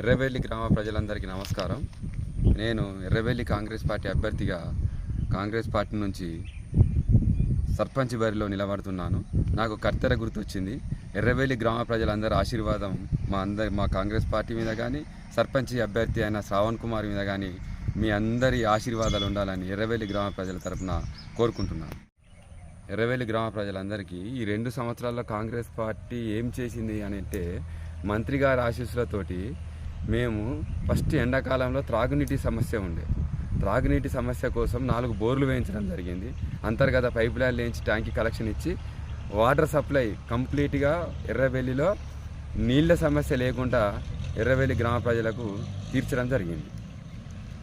ఎర్రబెల్లి గ్రామ ప్రజలందరికీ నమస్కారం. నేను ఎర్రబెల్లి కాంగ్రెస్ పార్టీ అభ్యర్థిగా కాంగ్రెస్ పార్టీ నుంచి సర్పంచ్ బరిలో నిలబడుతున్నాను. నాకు కర్తెర గుర్తొచ్చింది. ఎర్రబెల్లి గ్రామ ప్రజలందరి ఆశీర్వాదం మా అందరి మా కాంగ్రెస్ పార్టీ మీద కానీ సర్పంచ్ అభ్యర్థి అయిన శ్రావణ్ కుమార్ మీద కానీ మీ అందరి ఆశీర్వాదాలు ఉండాలని ఎర్రవెల్లి గ్రామ ప్రజల తరపున కోరుకుంటున్నాను. ఎర్రవెల్లి గ్రామ ప్రజలందరికీ ఈ రెండు సంవత్సరాల్లో కాంగ్రెస్ పార్టీ ఏం చేసింది అని అంటే మంత్రి గారి ఆశీస్సులతోటి మేము ఫస్ట్ ఎండాకాలంలో త్రాగునీటి సమస్య ఉండే. త్రాగునీటి సమస్య కోసం నాలుగు బోర్లు వేయించడం జరిగింది. అంతర్గత పైప్ లైన్ వేయించి ట్యాంకి కలెక్షన్ ఇచ్చి వాటర్ సప్లై కంప్లీట్గా ఎర్రవెల్లిలో నీళ్ళ సమస్య లేకుండా ఎర్రవెల్లి గ్రామ ప్రజలకు తీర్చడం జరిగింది.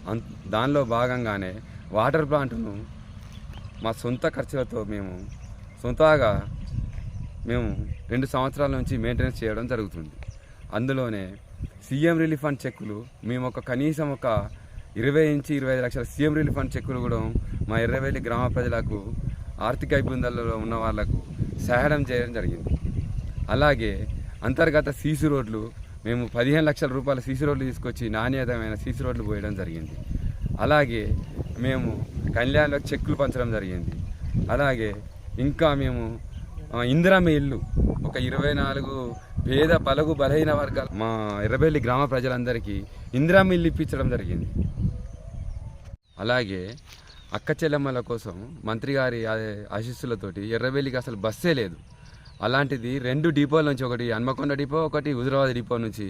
అం దానిలో భాగంగానే వాటర్ ప్లాంట్ను మా సొంత ఖర్చులతో మేము సొంతగా మేము రెండు సంవత్సరాల నుంచి మెయింటెనెన్స్ చేయడం జరుగుతుంది. అందులోనే సీఎం రిలీఫ్ ఫండ్ చెక్కులు మేము ఒక కనీసం ఒక ఇరవై నుంచి ఇరవై ఐదు లక్షల సీఎం రిలీఫ్ ఫండ్ చెక్కులు కూడా మా ఎర్రవెల్లి గ్రామ ప్రజలకు ఆర్థిక ఇబ్బందులలో ఉన్న వాళ్ళకు సహాయం చేయడం జరిగింది. అలాగే అంతర్గత సీసీ రోడ్లు మేము పదిహేను లక్షల రూపాయల సీసీ రోడ్లు తీసుకొచ్చి నాణ్యతమైన సీసీ రోడ్లు పోయడం జరిగింది. అలాగే మేము కళ్యాణ్లో చెక్కులు పంచడం జరిగింది. అలాగే ఇంకా మేము ఇందిరమ్మ ఇల్లు ఒక ఇరవై నాలుగు పేద పలుగు బలహీన వర్గాలు మా ఎర్రబెల్లి గ్రామ ప్రజలందరికీ ఇందిరమ్మ ఇల్లు ఇప్పించడం జరిగింది. అలాగే అక్క చెల్లెమ్మల కోసం మంత్రి గారి ఆశీస్సులతోటి ఎర్రబెల్లికి అసలు బస్సే లేదు. అలాంటిది రెండు డిపోల నుంచి ఒకటి హన్మకొండ డిపో ఒకటి హుజరాబాద్ డిపో నుంచి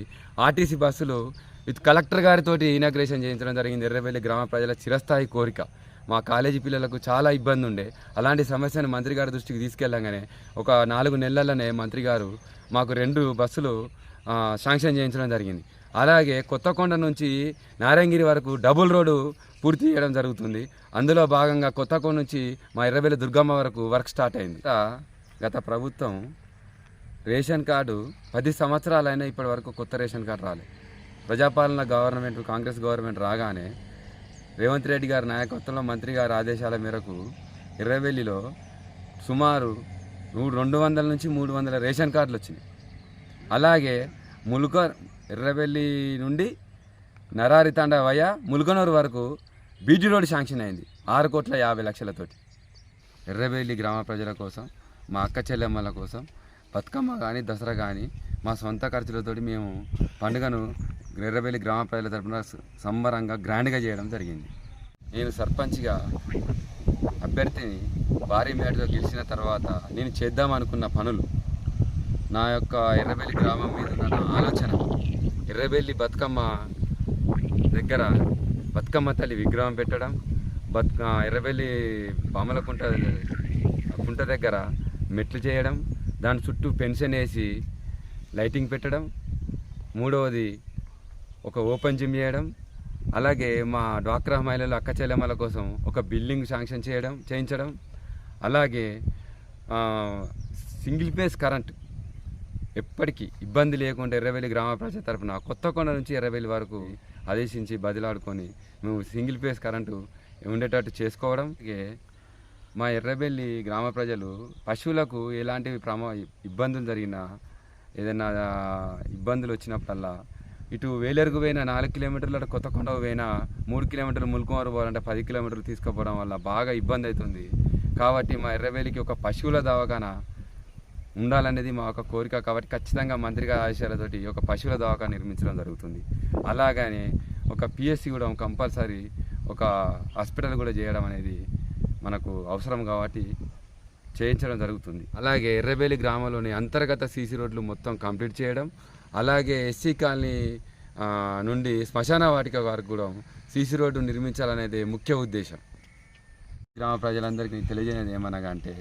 ఆర్టీసీ బస్సులు విత్ కలెక్టర్ గారితోటి ఇనాగ్రేషన్ చేయించడం జరిగింది ఎర్రబెల్లి గ్రామ ప్రజల చిరస్థాయి కోరిక. మా కాలేజీ పిల్లలకు చాలా ఇబ్బంది ఉండే. అలాంటి సమస్యను మంత్రి గారి దృష్టికి తీసుకెళ్ళగానే ఒక నాలుగు నెలలనే మంత్రి గారు మాకు రెండు బస్సులు శాంక్షన్ చేయించడం జరిగింది. అలాగే కొత్తకొండ నుంచి నారాయణగిరి వరకు డబుల్ రోడ్డు పూర్తి చేయడం జరుగుతుంది. అందులో భాగంగా కొత్తకొండ నుంచి మా ఎర్రబెల్లి దుర్గమ్మ వరకు వర్క్ స్టార్ట్ అయింది. గత- గత ప్రభుత్వం రేషన్ కార్డు పది సంవత్సరాలైనా ఇప్పటి వరకు కొత్త రేషన్ కార్డు రాలేదు ప్రజాపాలన గవర్నమెంట్ కాంగ్రెస్ గవర్నమెంట్ రాగానే రేవంత్ రెడ్డి గారి నాయకత్వంలో మంత్రి గారి ఆదేశాల మేరకు ఎర్రవెల్లిలో సుమారు నూ- రెండు వందల నుంచి మూడు వందల రేషన్ కార్డులు వచ్చినాయి. అలాగే ములుక ఎర్రవెల్లి నుండి నరారి తండ వయ ములుకనూరు వరకు బీటీ రోడ్ శాంక్షన్ అయింది. ఆరు కోట్ల యాభై లక్షలతోటి. ఎర్రబెల్లి గ్రామ ప్రజల కోసం మా అక్క చెల్లెమ్మల కోసం బతుకమ్మ కానీ దసరా కానీ మా సొంత ఖర్చులతోటి మేము పండుగను ఎర్రబెల్లి గ్రామ ప్రజల తరపున సంబరంగా గ్రాండ్గా చేయడం జరిగింది. నేను సర్పంచ్గా అభ్యర్థిని భారీ మేటతో గెలిచిన తర్వాత నేను చేద్దాం అనుకున్న పనులు నా యొక్క ఎర్రబెల్లి గ్రామం మీద ఉన్న ఆలోచన ఎర్రబెల్లి బతుకమ్మ దగ్గర బతుకమ్మ తల్లి విగ్రహం పెట్టడం బతుక ఎర్రబెల్లి పామలకుంట కుంట దగ్గర మెట్లు చేయడం దాని చుట్టూ పెన్షన్ వేసి లైటింగ్ పెట్టడం మూడవది ఒక ఓపెన్ జిమ్ చేయడం అలాగే మా డ్వాక్రా మహిళలు అక్క చెల్లెమ్మల కోసం ఒక బిల్డింగ్ శాంక్షన్ చేయడం చేయించడం అలాగే సింగిల్ ఫేస్ కరెంట్ ఎప్పటికీ ఇబ్బంది లేకుండా ఎర్రవేలి గ్రామ ప్రజల తరపున కొత్తకొండ నుంచి ఎర్రవేలి వరకు ఆదేశించి బదిలాడుకొని మేము సింగిల్ ఫేస్ కరెంటు ఉండేటట్టు చేసుకోవడం. మా ఎర్రబెల్లి గ్రామ ప్రజలు పశువులకు ఎలాంటి ప్రమా ఇబ్బందులు జరిగినా ఏదైనా ఇబ్బందులు వచ్చినప్పుడల్లా ఇటు వేలేరుకు పోయినా నాలుగు కిలోమీటర్లు అటు కొత్తకొండ పోయినా మూడు కిలోమీటర్లు ములుకుమారు పోవాలంటే పది కిలోమీటర్లు తీసుకుపోవడం వల్ల బాగా ఇబ్బంది అవుతుంది కాబట్టి మా ఎర్రవేలికి ఒక పశువుల దవాఖాన ఉండాలనేది మా ఒక కోరిక. కాబట్టి ఖచ్చితంగా మంత్రిగా ఆశయాలతోటి ఒక పశువుల దవాఖాన నిర్మించడం జరుగుతుంది. అలాగనే ఒక పిఎస్సి కూడా కంపల్సరీ ఒక హాస్పిటల్ కూడా చేయడం అనేది మనకు అవసరం కాబట్టి చేయించడం జరుగుతుంది. అలాగే ఎర్రబేలి గ్రామంలోని అంతర్గత సీసీ రోడ్లు మొత్తం కంప్లీట్ చేయడం అలాగే ఎస్సీ కాలనీ నుండి శ్మశాన వాటిక వరకు కూడా సీసీ రోడ్డు నిర్మించాలనేది ముఖ్య ఉద్దేశం. గ్రామ ప్రజలందరికీ తెలియజేయడం ఏమనగా అంటే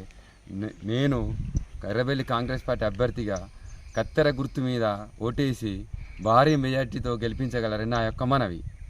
నేను ఎర్రబెల్లి కాంగ్రెస్ పార్టీ అభ్యర్థిగా కత్తెర గుర్తు మీద ఓటేసి భారీ మెజార్టీతో గెలిపించగలరని నా యొక్క మనవి.